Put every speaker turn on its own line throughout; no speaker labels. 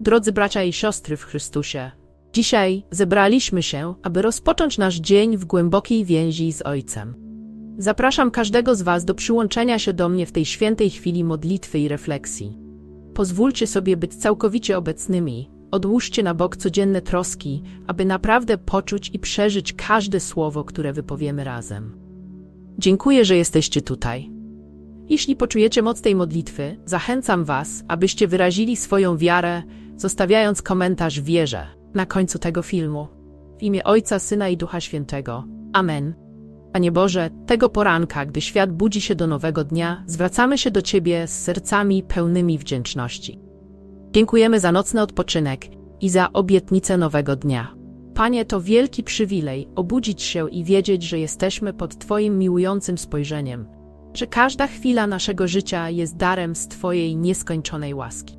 Drodzy bracia i siostry w Chrystusie, dzisiaj zebraliśmy się, aby rozpocząć nasz dzień w głębokiej więzi z Ojcem. Zapraszam każdego z Was do przyłączenia się do mnie w tej świętej chwili modlitwy i refleksji. Pozwólcie sobie być całkowicie obecnymi, odłóżcie na bok codzienne troski, aby naprawdę poczuć i przeżyć każde słowo, które wypowiemy razem. Dziękuję, że jesteście tutaj. Jeśli poczujecie moc tej modlitwy, zachęcam Was, abyście wyrazili swoją wiarę, zostawiając komentarz wierze na końcu tego filmu. W imię Ojca, Syna i Ducha Świętego. Amen. Panie Boże, tego poranka, gdy świat budzi się do nowego dnia, zwracamy się do Ciebie z sercami pełnymi wdzięczności. Dziękujemy za nocny odpoczynek i za obietnicę nowego dnia. Panie, to wielki przywilej obudzić się i wiedzieć, że jesteśmy pod Twoim miłującym spojrzeniem, że każda chwila naszego życia jest darem z Twojej nieskończonej łaski.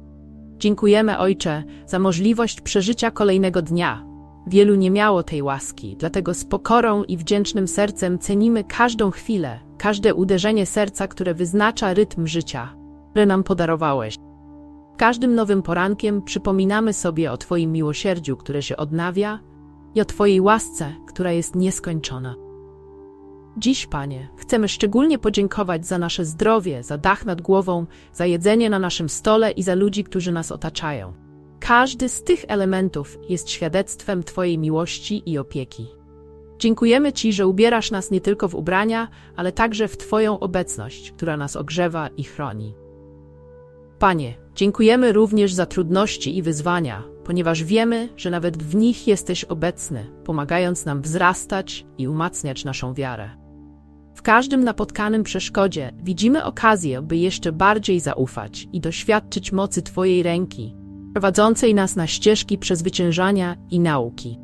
Dziękujemy, Ojcze, za możliwość przeżycia kolejnego dnia. Wielu nie miało tej łaski, dlatego z pokorą i wdzięcznym sercem cenimy każdą chwilę, każde uderzenie serca, które wyznacza rytm życia, które nam podarowałeś. Każdym nowym porankiem przypominamy sobie o Twoim miłosierdziu, które się odnawia, i o Twojej łasce, która jest nieskończona. Dziś, Panie, chcemy szczególnie podziękować za nasze zdrowie, za dach nad głową, za jedzenie na naszym stole i za ludzi, którzy nas otaczają. Każdy z tych elementów jest świadectwem Twojej miłości i opieki. Dziękujemy Ci, że ubierasz nas nie tylko w ubrania, ale także w Twoją obecność, która nas ogrzewa i chroni. Panie, dziękujemy również za trudności i wyzwania, ponieważ wiemy, że nawet w nich jesteś obecny, pomagając nam wzrastać i umacniać naszą wiarę. W każdym napotkanym przeszkodzie widzimy okazję, by jeszcze bardziej zaufać i doświadczyć mocy Twojej ręki, prowadzącej nas na ścieżki przezwyciężania i nauki.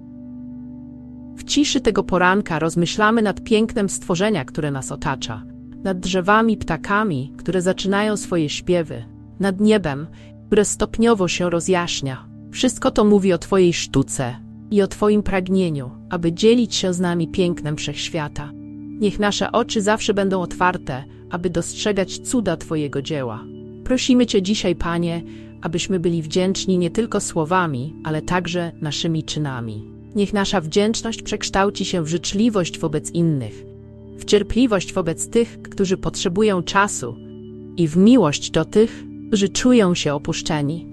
W ciszy tego poranka rozmyślamy nad pięknem stworzenia, które nas otacza, nad drzewami, ptakami, które zaczynają swoje śpiewy, nad niebem, które stopniowo się rozjaśnia. Wszystko to mówi o Twojej sztuce i o Twoim pragnieniu, aby dzielić się z nami pięknem wszechświata. Niech nasze oczy zawsze będą otwarte, aby dostrzegać cuda Twojego dzieła. Prosimy Cię dzisiaj, Panie, abyśmy byli wdzięczni nie tylko słowami, ale także naszymi czynami. Niech nasza wdzięczność przekształci się w życzliwość wobec innych, w cierpliwość wobec tych, którzy potrzebują czasu i w miłość do tych, którzy czują się opuszczeni.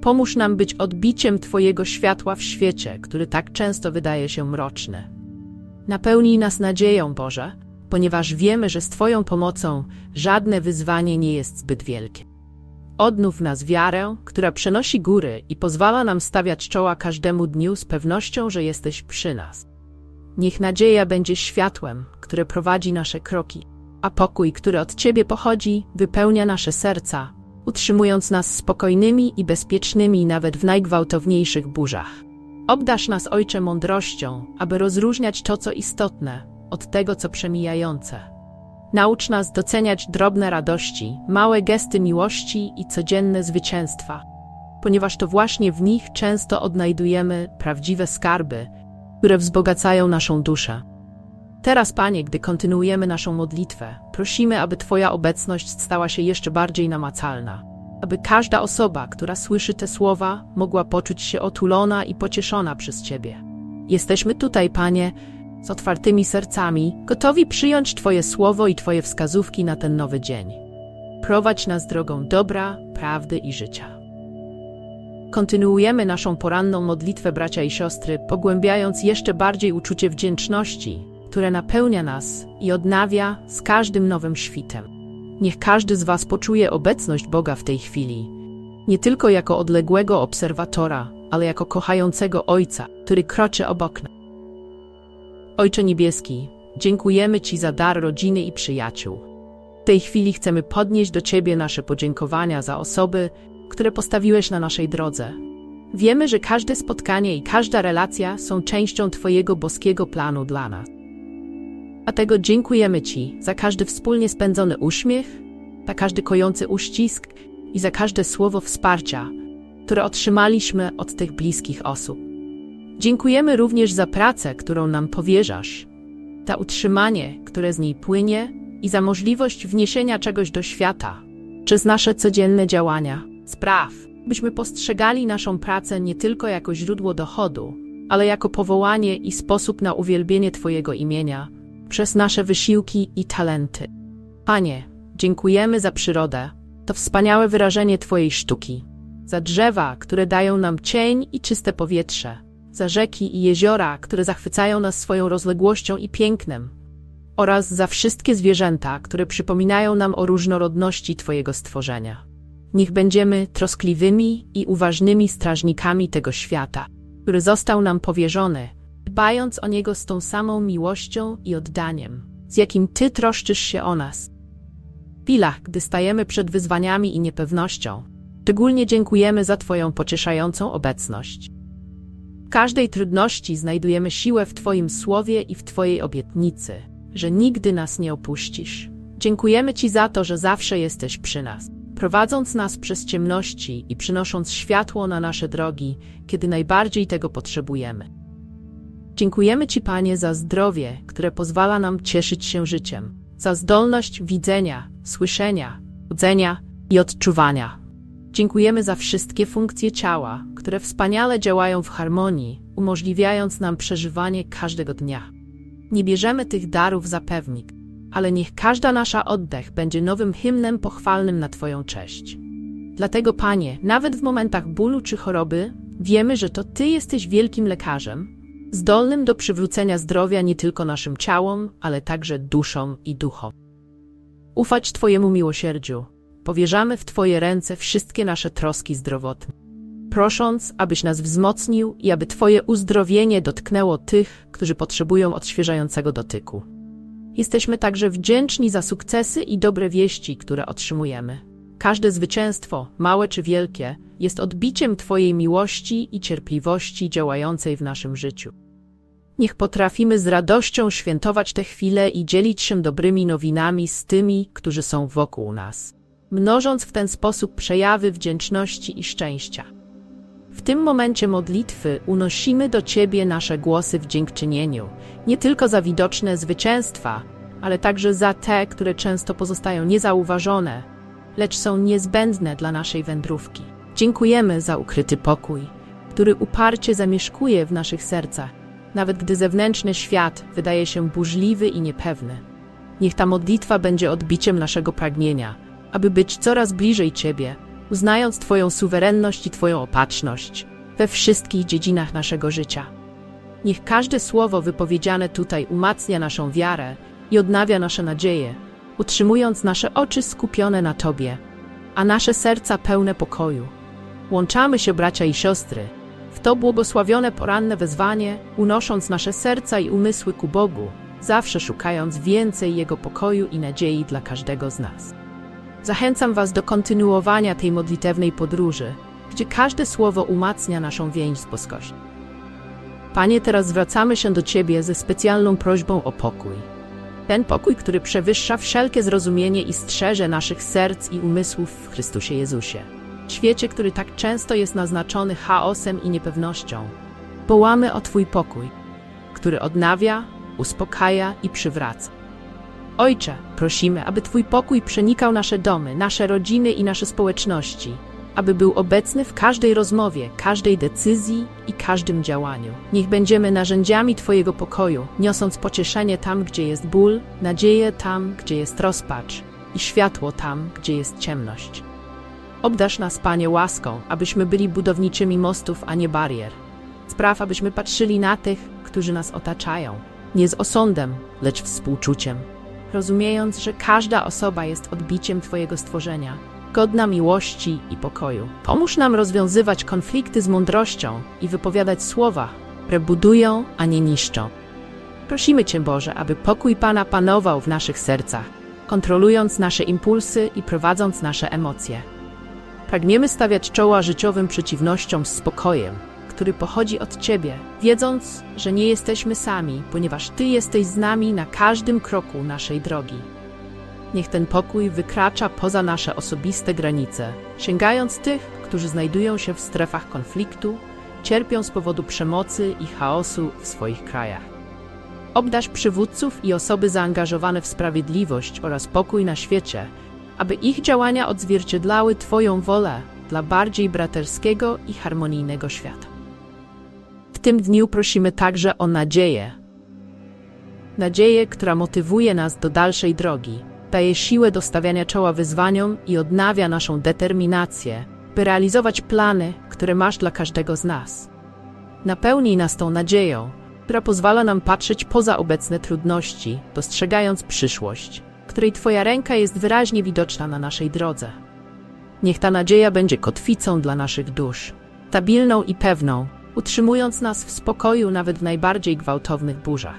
Pomóż nam być odbiciem Twojego światła w świecie, który tak często wydaje się mroczny. Napełnij nas nadzieją, Boże, ponieważ wiemy, że z Twoją pomocą żadne wyzwanie nie jest zbyt wielkie. Odnów nas wiarę, która przenosi góry i pozwala nam stawiać czoła każdemu dniu z pewnością, że jesteś przy nas. Niech nadzieja będzie światłem, które prowadzi nasze kroki, a pokój, który od Ciebie pochodzi, wypełnia nasze serca, utrzymując nas spokojnymi i bezpiecznymi nawet w najgwałtowniejszych burzach. Obdasz nas, Ojcze, mądrością, aby rozróżniać to, co istotne, od tego, co przemijające. Naucz nas doceniać drobne radości, małe gesty miłości i codzienne zwycięstwa, ponieważ to właśnie w nich często odnajdujemy prawdziwe skarby, które wzbogacają naszą duszę. Teraz, Panie, gdy kontynuujemy naszą modlitwę, prosimy, aby Twoja obecność stała się jeszcze bardziej namacalna, aby każda osoba, która słyszy te słowa, mogła poczuć się otulona i pocieszona przez Ciebie. Jesteśmy tutaj, Panie, z otwartymi sercami, gotowi przyjąć Twoje słowo i Twoje wskazówki na ten nowy dzień. Prowadź nas drogą dobra, prawdy i życia. Kontynuujemy naszą poranną modlitwę, bracia i siostry, pogłębiając jeszcze bardziej uczucie wdzięczności, które napełnia nas i odnawia z każdym nowym świtem. Niech każdy z Was poczuje obecność Boga w tej chwili, nie tylko jako odległego obserwatora, ale jako kochającego Ojca, który kroczy obok nas. Ojcze Niebieski, dziękujemy Ci za dar rodziny i przyjaciół. W tej chwili chcemy podnieść do Ciebie nasze podziękowania za osoby, które postawiłeś na naszej drodze. Wiemy, że każde spotkanie i każda relacja są częścią Twojego boskiego planu dla nas. Dlatego dziękujemy Ci za każdy wspólnie spędzony uśmiech, za każdy kojący uścisk i za każde słowo wsparcia, które otrzymaliśmy od tych bliskich osób. Dziękujemy również za pracę, którą nam powierzasz, za utrzymanie, które z niej płynie i za możliwość wniesienia czegoś do świata, przez nasze codzienne działania. Spraw, byśmy postrzegali naszą pracę nie tylko jako źródło dochodu, ale jako powołanie i sposób na uwielbienie Twojego imienia przez nasze wysiłki i talenty. Panie, dziękujemy za przyrodę, to wspaniałe wyrażenie Twojej sztuki, za drzewa, które dają nam cień i czyste powietrze, za rzeki i jeziora, które zachwycają nas swoją rozległością i pięknem, oraz za wszystkie zwierzęta, które przypominają nam o różnorodności Twojego stworzenia. Niech będziemy troskliwymi i uważnymi strażnikami tego świata, który został nam powierzony, dbając o niego z tą samą miłością i oddaniem, z jakim Ty troszczysz się o nas. W chwilach, gdy stajemy przed wyzwaniami i niepewnością, szczególnie dziękujemy za Twoją pocieszającą obecność. W każdej trudności znajdujemy siłę w Twoim słowie i w Twojej obietnicy, że nigdy nas nie opuścisz. Dziękujemy Ci za to, że zawsze jesteś przy nas, prowadząc nas przez ciemności i przynosząc światło na nasze drogi, kiedy najbardziej tego potrzebujemy. Dziękujemy Ci, Panie, za zdrowie, które pozwala nam cieszyć się życiem, za zdolność widzenia, słyszenia, chodzenia i odczuwania. Dziękujemy za wszystkie funkcje ciała, które wspaniale działają w harmonii, umożliwiając nam przeżywanie każdego dnia. Nie bierzemy tych darów za pewnik, ale niech każda nasza oddech będzie nowym hymnem pochwalnym na Twoją cześć. Dlatego, Panie, nawet w momentach bólu czy choroby, wiemy, że to Ty jesteś wielkim lekarzem, zdolnym do przywrócenia zdrowia nie tylko naszym ciałom, ale także duszom i duchom. Ufać Twojemu miłosierdziu, powierzamy w Twoje ręce wszystkie nasze troski zdrowotne, prosząc, abyś nas wzmocnił i aby Twoje uzdrowienie dotknęło tych, którzy potrzebują odświeżającego dotyku. Jesteśmy także wdzięczni za sukcesy i dobre wieści, które otrzymujemy. Każde zwycięstwo, małe czy wielkie, jest odbiciem Twojej miłości i cierpliwości działającej w naszym życiu. Niech potrafimy z radością świętować te chwile i dzielić się dobrymi nowinami z tymi, którzy są wokół nas, mnożąc w ten sposób przejawy wdzięczności i szczęścia. W tym momencie modlitwy unosimy do Ciebie nasze głosy w dziękczynieniu, nie tylko za widoczne zwycięstwa, ale także za te, które często pozostają niezauważone, lecz są niezbędne dla naszej wędrówki. Dziękujemy za ukryty pokój, który uparcie zamieszkuje w naszych sercach, nawet gdy zewnętrzny świat wydaje się burzliwy i niepewny. Niech ta modlitwa będzie odbiciem naszego pragnienia, aby być coraz bliżej Ciebie, uznając Twoją suwerenność i Twoją opatrzność we wszystkich dziedzinach naszego życia. Niech każde słowo wypowiedziane tutaj umacnia naszą wiarę i odnawia nasze nadzieje, utrzymując nasze oczy skupione na Tobie, a nasze serca pełne pokoju. Łączamy się, bracia i siostry, w to błogosławione poranne wezwanie, unosząc nasze serca i umysły ku Bogu, zawsze szukając więcej Jego pokoju i nadziei dla każdego z nas. Zachęcam Was do kontynuowania tej modlitewnej podróży, gdzie każde słowo umacnia naszą więź z boskością. Panie, teraz zwracamy się do Ciebie ze specjalną prośbą o pokój. Ten pokój, który przewyższa wszelkie zrozumienie i strzeże naszych serc i umysłów w Chrystusie Jezusie. W świecie, który tak często jest naznaczony chaosem i niepewnością, wołamy o Twój pokój, który odnawia, uspokaja i przywraca. Ojcze, prosimy, aby Twój pokój przenikał nasze domy, nasze rodziny i nasze społeczności, aby był obecny w każdej rozmowie, każdej decyzji i każdym działaniu. Niech będziemy narzędziami Twojego pokoju, niosąc pocieszenie tam, gdzie jest ból, nadzieję tam, gdzie jest rozpacz i światło tam, gdzie jest ciemność. Obdasz nas, Panie, łaską, abyśmy byli budowniczymi mostów, a nie barier. Spraw, abyśmy patrzyli na tych, którzy nas otaczają, nie z osądem, lecz współczuciem rozumiejąc, że każda osoba jest odbiciem Twojego stworzenia, godna miłości i pokoju. Pomóż nam rozwiązywać konflikty z mądrością i wypowiadać słowa, które budują, a nie niszczą. Prosimy Cię, Boże, aby pokój Pana panował w naszych sercach, kontrolując nasze impulsy i prowadząc nasze emocje. Pragniemy stawiać czoła życiowym przeciwnościom z spokojem, który pochodzi od Ciebie, wiedząc, że nie jesteśmy sami, ponieważ Ty jesteś z nami na każdym kroku naszej drogi. Niech ten pokój wykracza poza nasze osobiste granice, sięgając tych, którzy znajdują się w strefach konfliktu, cierpią z powodu przemocy i chaosu w swoich krajach. Obdasz przywódców i osoby zaangażowane w sprawiedliwość oraz pokój na świecie, aby ich działania odzwierciedlały Twoją wolę dla bardziej braterskiego i harmonijnego świata. W tym dniu prosimy także o nadzieję. Nadzieję, która motywuje nas do dalszej drogi, daje siłę do stawiania czoła wyzwaniom i odnawia naszą determinację, by realizować plany, które masz dla każdego z nas. Napełnij nas tą nadzieją, która pozwala nam patrzeć poza obecne trudności, dostrzegając przyszłość, której Twoja ręka jest wyraźnie widoczna na naszej drodze. Niech ta nadzieja będzie kotwicą dla naszych dusz, stabilną i pewną, utrzymując nas w spokoju nawet w najbardziej gwałtownych burzach.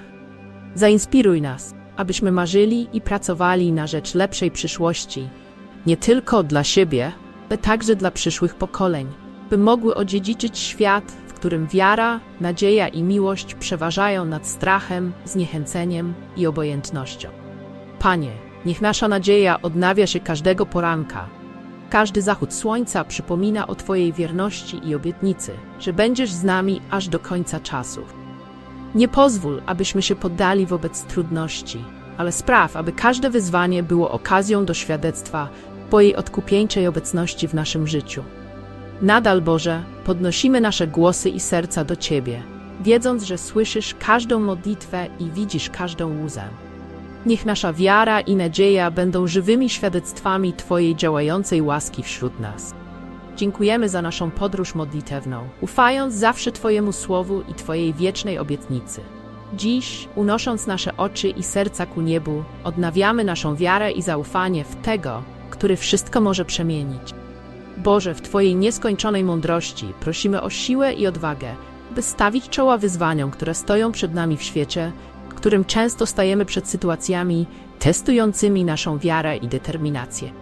Zainspiruj nas, abyśmy marzyli i pracowali na rzecz lepszej przyszłości, nie tylko dla siebie, ale także dla przyszłych pokoleń, by mogły odziedziczyć świat, w którym wiara, nadzieja i miłość przeważają nad strachem, zniechęceniem i obojętnością. Panie, niech nasza nadzieja odnawia się każdego poranka. Każdy zachód słońca przypomina o Twojej wierności i obietnicy, że będziesz z nami aż do końca czasów. Nie pozwól, abyśmy się poddali wobec trudności, ale spraw, aby każde wyzwanie było okazją do świadectwa Twojej odkupieńczej obecności w naszym życiu. Nadal, Boże, podnosimy nasze głosy i serca do Ciebie, wiedząc, że słyszysz każdą modlitwę i widzisz każdą łzę. Niech nasza wiara i nadzieja będą żywymi świadectwami Twojej działającej łaski wśród nas. Dziękujemy za naszą podróż modlitewną, ufając zawsze Twojemu słowu i Twojej wiecznej obietnicy. Dziś, unosząc nasze oczy i serca ku niebu, odnawiamy naszą wiarę i zaufanie w Tego, który wszystko może przemienić. Boże, w Twojej nieskończonej mądrości prosimy o siłę i odwagę, by stawić czoła wyzwaniom, które stoją przed nami w świecie, którym często stajemy przed sytuacjami testującymi naszą wiarę i determinację.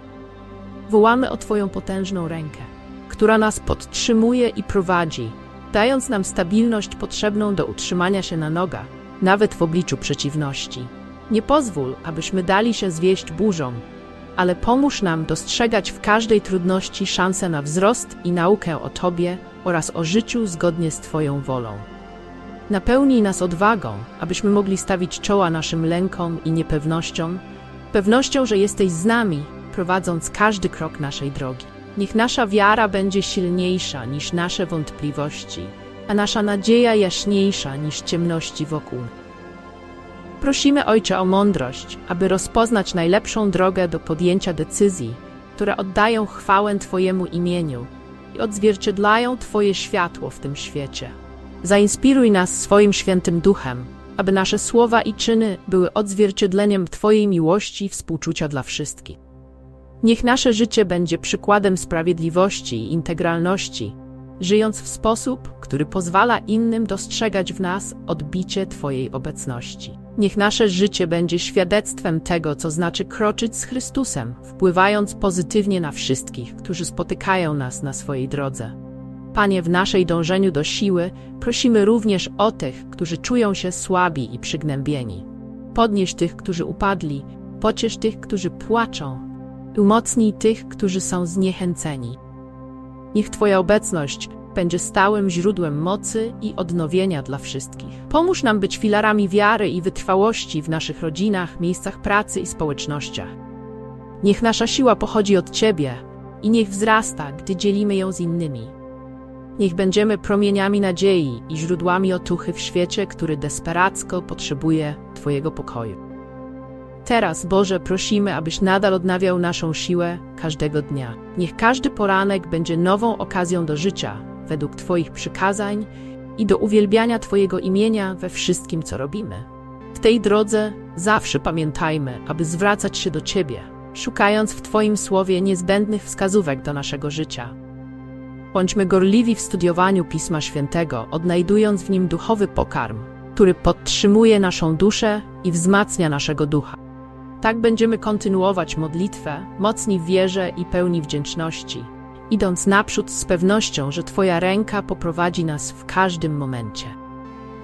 Wołamy o Twoją potężną rękę, która nas podtrzymuje i prowadzi, dając nam stabilność potrzebną do utrzymania się na nogach, nawet w obliczu przeciwności. Nie pozwól, abyśmy dali się zwieść burzom, ale pomóż nam dostrzegać w każdej trudności szansę na wzrost i naukę o Tobie oraz o życiu zgodnie z Twoją wolą. Napełnij nas odwagą, abyśmy mogli stawić czoła naszym lękom i niepewnościom, pewnością, że jesteś z nami, prowadząc każdy krok naszej drogi. Niech nasza wiara będzie silniejsza niż nasze wątpliwości, a nasza nadzieja jaśniejsza niż ciemności wokół. Prosimy Ojcze o mądrość, aby rozpoznać najlepszą drogę do podjęcia decyzji, które oddają chwałę Twojemu imieniu i odzwierciedlają Twoje światło w tym świecie. Zainspiruj nas swoim świętym duchem, aby nasze słowa i czyny były odzwierciedleniem Twojej miłości i współczucia dla wszystkich. Niech nasze życie będzie przykładem sprawiedliwości i integralności, żyjąc w sposób, który pozwala innym dostrzegać w nas odbicie Twojej obecności. Niech nasze życie będzie świadectwem tego, co znaczy kroczyć z Chrystusem, wpływając pozytywnie na wszystkich, którzy spotykają nas na swojej drodze. Panie, w naszej dążeniu do siły prosimy również o tych, którzy czują się słabi i przygnębieni. Podnieś tych, którzy upadli, pociesz tych, którzy płaczą, umocnij tych, którzy są zniechęceni. Niech Twoja obecność będzie stałym źródłem mocy i odnowienia dla wszystkich. Pomóż nam być filarami wiary i wytrwałości w naszych rodzinach, miejscach pracy i społecznościach. Niech nasza siła pochodzi od Ciebie i niech wzrasta, gdy dzielimy ją z innymi. Niech będziemy promieniami nadziei i źródłami otuchy w świecie, który desperacko potrzebuje Twojego pokoju. Teraz, Boże, prosimy, abyś nadal odnawiał naszą siłę każdego dnia. Niech każdy poranek będzie nową okazją do życia, według Twoich przykazań i do uwielbiania Twojego imienia we wszystkim, co robimy. W tej drodze zawsze pamiętajmy, aby zwracać się do Ciebie, szukając w Twoim słowie niezbędnych wskazówek do naszego życia. Bądźmy gorliwi w studiowaniu Pisma Świętego, odnajdując w nim duchowy pokarm, który podtrzymuje naszą duszę i wzmacnia naszego ducha. Tak będziemy kontynuować modlitwę, mocni w wierze i pełni wdzięczności, idąc naprzód z pewnością, że Twoja ręka poprowadzi nas w każdym momencie.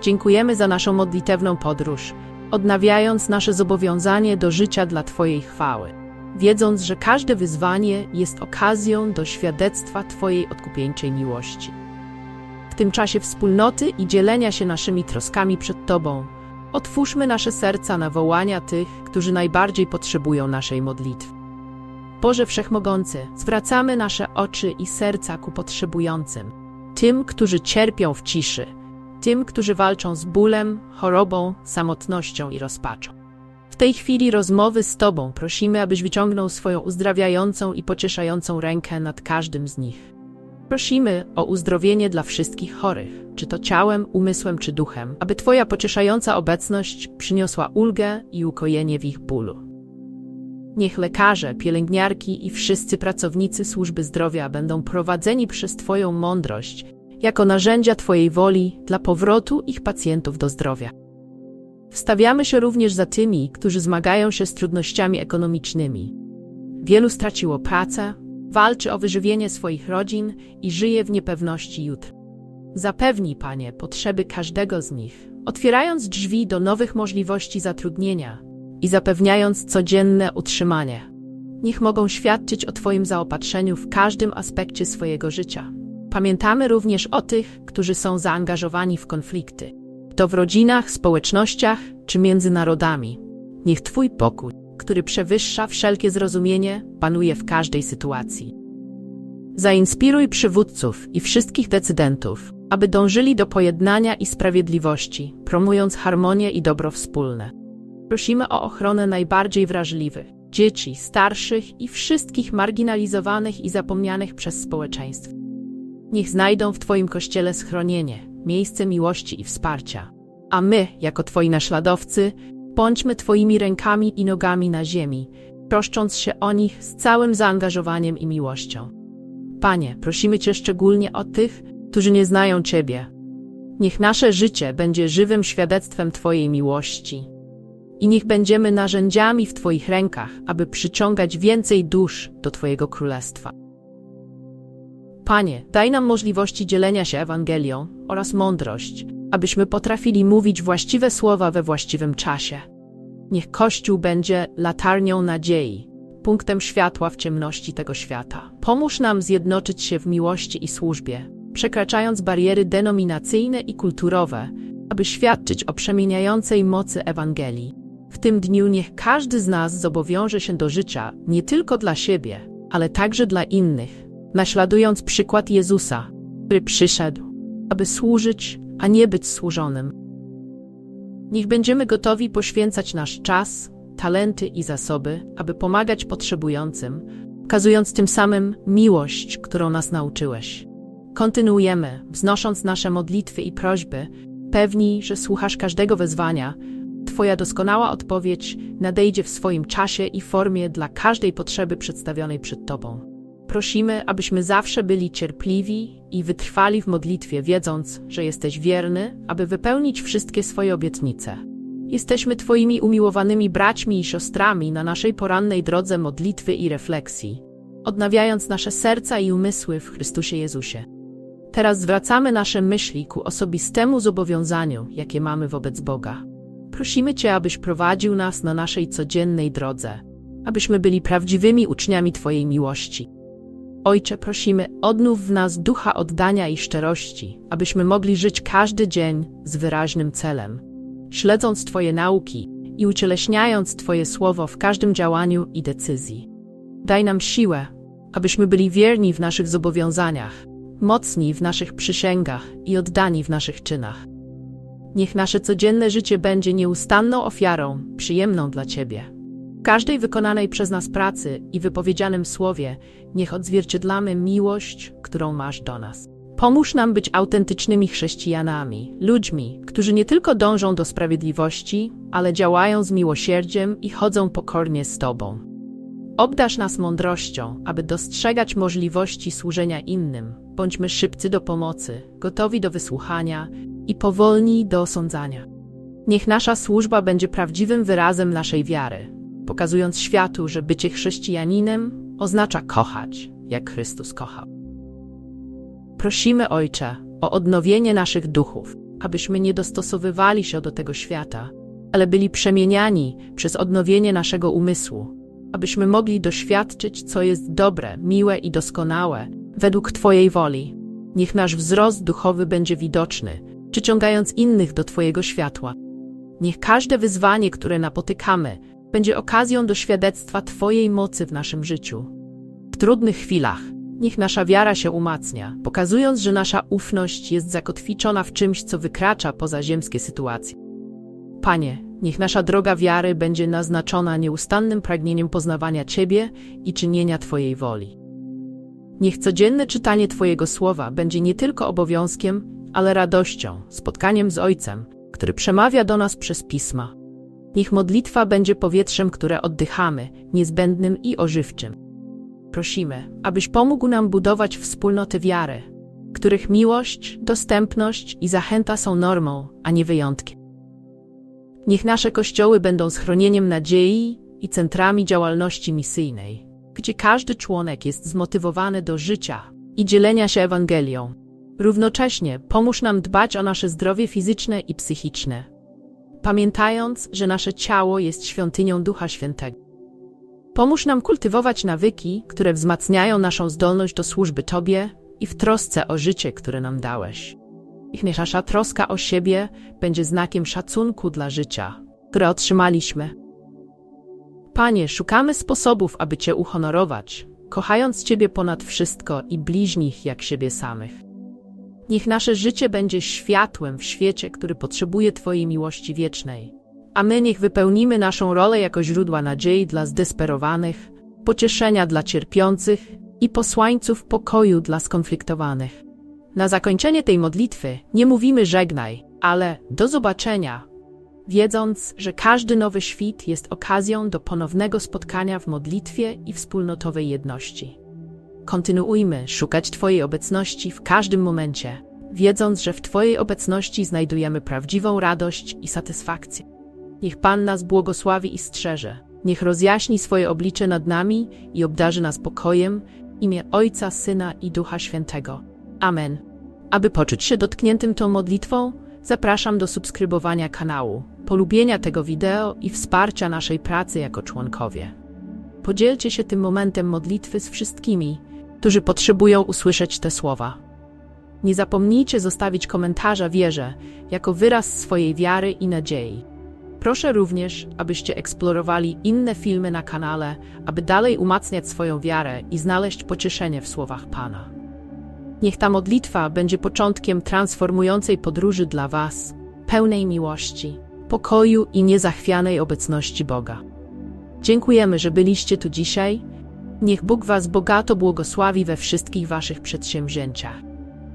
Dziękujemy za naszą modlitewną podróż, odnawiając nasze zobowiązanie do życia dla Twojej chwały, wiedząc, że każde wyzwanie jest okazją do świadectwa Twojej odkupieńczej miłości. W tym czasie wspólnoty i dzielenia się naszymi troskami przed Tobą, Otwórzmy nasze serca na wołania tych, którzy najbardziej potrzebują naszej modlitwy. Boże Wszechmogący, zwracamy nasze oczy i serca ku potrzebującym, tym, którzy cierpią w ciszy, tym, którzy walczą z bólem, chorobą, samotnością i rozpaczą. W tej chwili rozmowy z Tobą prosimy, abyś wyciągnął swoją uzdrawiającą i pocieszającą rękę nad każdym z nich. Prosimy o uzdrowienie dla wszystkich chorych, czy to ciałem, umysłem czy duchem, aby Twoja pocieszająca obecność przyniosła ulgę i ukojenie w ich bólu. Niech lekarze, pielęgniarki i wszyscy pracownicy służby zdrowia będą prowadzeni przez Twoją mądrość jako narzędzia Twojej woli dla powrotu ich pacjentów do zdrowia. Wstawiamy się również za tymi, którzy zmagają się z trudnościami ekonomicznymi. Wielu straciło pracę, walczy o wyżywienie swoich rodzin i żyje w niepewności jutra. Zapewnij, Panie, potrzeby każdego z nich, otwierając drzwi do nowych możliwości zatrudnienia i zapewniając codzienne utrzymanie. Niech mogą świadczyć o Twoim zaopatrzeniu w każdym aspekcie swojego życia. Pamiętamy również o tych, którzy są zaangażowani w konflikty. To w rodzinach, społecznościach czy między narodami. Niech Twój pokój, który przewyższa wszelkie zrozumienie, panuje w każdej sytuacji. Zainspiruj przywódców i wszystkich decydentów, aby dążyli do pojednania i sprawiedliwości, promując harmonię i dobro wspólne. Prosimy o ochronę najbardziej wrażliwych dzieci, starszych i wszystkich marginalizowanych i zapomnianych przez społeczeństwo. Niech znajdą w Twoim kościele schronienie, miejsce miłości i wsparcia. A my, jako Twoi naśladowcy, bądźmy Twoimi rękami i nogami na ziemi, troszcząc się o nich z całym zaangażowaniem i miłością. Panie, prosimy Cię szczególnie o tych, którzy nie znają Ciebie. Niech nasze życie będzie żywym świadectwem Twojej miłości. I niech będziemy narzędziami w Twoich rękach, aby przyciągać więcej dusz do Twojego królestwa. Panie, daj nam możliwości dzielenia się Ewangelią oraz mądrość, abyśmy potrafili mówić właściwe słowa we właściwym czasie. Niech Kościół będzie latarnią nadziei, punktem światła w ciemności tego świata. Pomóż nam zjednoczyć się w miłości i służbie, przekraczając bariery denominacyjne i kulturowe, aby świadczyć o przemieniającej mocy Ewangelii. W tym dniu niech każdy z nas zobowiąże się do życia nie tylko dla siebie, ale także dla innych, naśladując przykład Jezusa, który przyszedł, aby służyć, a nie być służonym. Niech będziemy gotowi poświęcać nasz czas, talenty i zasoby, aby pomagać potrzebującym, okazując tym samym miłość, którą nas nauczyłeś. Kontynuujemy, wznosząc nasze modlitwy i prośby, pewni, że słuchasz każdego wezwania. Twoja doskonała odpowiedź nadejdzie w swoim czasie i formie dla każdej potrzeby przedstawionej przed Tobą. Prosimy, abyśmy zawsze byli cierpliwi i wytrwali w modlitwie, wiedząc, że jesteś wierny, aby wypełnić wszystkie swoje obietnice. Jesteśmy Twoimi umiłowanymi braćmi i siostrami na naszej porannej drodze modlitwy i refleksji, odnawiając nasze serca i umysły w Chrystusie Jezusie. Teraz zwracamy nasze myśli ku osobistemu zobowiązaniu, jakie mamy wobec Boga. Prosimy Cię, abyś prowadził nas na naszej codziennej drodze, abyśmy byli prawdziwymi uczniami Twojej miłości. Ojcze, prosimy, odnów w nas ducha oddania i szczerości, abyśmy mogli żyć każdy dzień z wyraźnym celem, śledząc Twoje nauki i ucieleśniając Twoje słowo w każdym działaniu i decyzji. Daj nam siłę, abyśmy byli wierni w naszych zobowiązaniach, mocni w naszych przysięgach i oddani w naszych czynach. Niech nasze codzienne życie będzie nieustanną ofiarą, przyjemną dla Ciebie każdej wykonanej przez nas pracy i wypowiedzianym słowie niech odzwierciedlamy miłość, którą masz do nas. Pomóż nam być autentycznymi chrześcijanami, ludźmi, którzy nie tylko dążą do sprawiedliwości, ale działają z miłosierdziem i chodzą pokornie z Tobą. Obdasz nas mądrością, aby dostrzegać możliwości służenia innym. Bądźmy szybcy do pomocy, gotowi do wysłuchania i powolni do osądzania. Niech nasza służba będzie prawdziwym wyrazem naszej wiary, pokazując światu, że bycie chrześcijaninem oznacza kochać, jak Chrystus kochał. Prosimy, Ojcze, o odnowienie naszych duchów, abyśmy nie dostosowywali się do tego świata, ale byli przemieniani przez odnowienie naszego umysłu, abyśmy mogli doświadczyć, co jest dobre, miłe i doskonałe, według Twojej woli. Niech nasz wzrost duchowy będzie widoczny, przyciągając innych do Twojego światła. Niech każde wyzwanie, które napotykamy, będzie okazją do świadectwa Twojej mocy w naszym życiu. W trudnych chwilach niech nasza wiara się umacnia, pokazując, że nasza ufność jest zakotwiczona w czymś, co wykracza poza ziemskie sytuacje. Panie, niech nasza droga wiary będzie naznaczona nieustannym pragnieniem poznawania Ciebie i czynienia Twojej woli. Niech codzienne czytanie Twojego słowa będzie nie tylko obowiązkiem, ale radością, spotkaniem z Ojcem, który przemawia do nas przez pisma. Niech modlitwa będzie powietrzem, które oddychamy, niezbędnym i ożywczym. Prosimy, abyś pomógł nam budować wspólnoty wiary, których miłość, dostępność i zachęta są normą, a nie wyjątkiem. Niech nasze kościoły będą schronieniem nadziei i centrami działalności misyjnej, gdzie każdy członek jest zmotywowany do życia i dzielenia się Ewangelią. Równocześnie pomóż nam dbać o nasze zdrowie fizyczne i psychiczne, pamiętając, że nasze ciało jest świątynią Ducha Świętego. Pomóż nam kultywować nawyki, które wzmacniają naszą zdolność do służby Tobie i w trosce o życie, które nam dałeś. Niech nasza troska o siebie będzie znakiem szacunku dla życia, które otrzymaliśmy. Panie, szukamy sposobów, aby Cię uhonorować, kochając Ciebie ponad wszystko i bliźnich jak siebie samych. Niech nasze życie będzie światłem w świecie, który potrzebuje Twojej miłości wiecznej. A my niech wypełnimy naszą rolę jako źródła nadziei dla zdesperowanych, pocieszenia dla cierpiących i posłańców pokoju dla skonfliktowanych. Na zakończenie tej modlitwy nie mówimy żegnaj, ale do zobaczenia, wiedząc, że każdy nowy świt jest okazją do ponownego spotkania w modlitwie i wspólnotowej jedności. Kontynuujmy szukać Twojej obecności w każdym momencie, wiedząc, że w Twojej obecności znajdujemy prawdziwą radość i satysfakcję. Niech Pan nas błogosławi i strzeże. Niech rozjaśni swoje oblicze nad nami i obdarzy nas pokojem, w imię Ojca, Syna i Ducha Świętego. Amen. Aby poczuć się dotkniętym tą modlitwą, zapraszam do subskrybowania kanału, polubienia tego wideo i wsparcia naszej pracy jako członkowie. Podzielcie się tym momentem modlitwy z wszystkimi, którzy potrzebują usłyszeć te słowa. Nie zapomnijcie zostawić komentarza wierze jako wyraz swojej wiary i nadziei. Proszę również, abyście eksplorowali inne filmy na kanale, aby dalej umacniać swoją wiarę i znaleźć pocieszenie w słowach Pana. Niech ta modlitwa będzie początkiem transformującej podróży dla Was, pełnej miłości, pokoju i niezachwianej obecności Boga. Dziękujemy, że byliście tu dzisiaj. Niech Bóg Was bogato błogosławi we wszystkich Waszych przedsięwzięciach.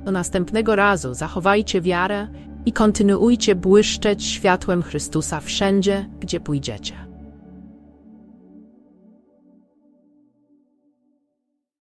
Do następnego razu zachowajcie wiarę i kontynuujcie błyszczeć światłem Chrystusa wszędzie, gdzie pójdziecie.